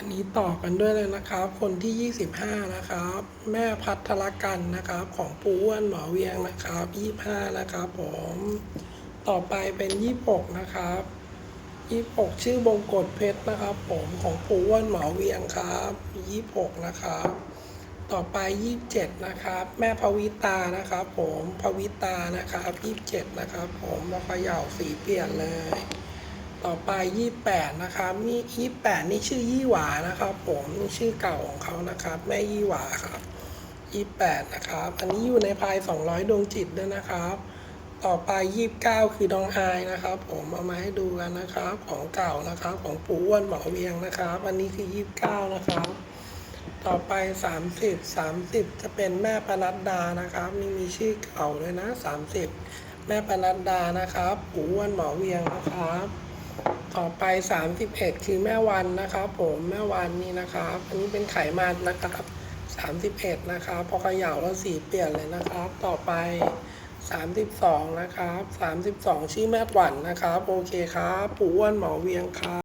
อันนี้ต่อกันด้วยเลยนะครับ คนที่ 25 นะครับ แม่พัทรกันนะครับ ของปูอ้วนหมอเวียงนะครับ 25 นะครับผม ต่อไปเป็น 26 นะครับ26ชื่อบงกฎเพชรนะครับ ผมของปูอ้วนหมอเวียงครับ26นะครับ ต่อไป27นะครับ แม่พวิตานะครับ ผมพวิตานะครับ27นะครับ ผมมาเขย่าสีเปลี่ยนเลย ต่อไป 28 นะครับนี่28 นี่ชื่อยี่หวานะครับ ผมนี่ชื่อเก่าของเขานะครับ แม่ยี่หวาครับ 28 นะครับ อันนี้อยู่ในพาย 200 ดวงจิตด้วยนะครับ ต่อไป 29 คือดองอายนะครับ ผมเอามาให้ดูกันนะครับ ของเก่านะครับ ของปู่อ้วนหมอเวียงนะครับ อันนี้คือ 29 นะครับ ต่อไป 30 30 จะเป็นแม่ปนัดดานะครับนี่มีชื่อเก่าเลยนะ 30 แม่ปนัดดานะครับปู่อ้วนหมอเวียงนะครับ ต่อไป 31 คือแม่วันนะครับผมแม่วันนี่นะครับอันนี้เป็นไขมันนะครับ31นะครับพอเขย่าแล้วสีเปลี่ยนเลยนะครับ ต่อไป 32นะครับ32 ชื่อแม่ขวัญนนะครับ โอเคครับปู่อ้วนหมอเวียงครับ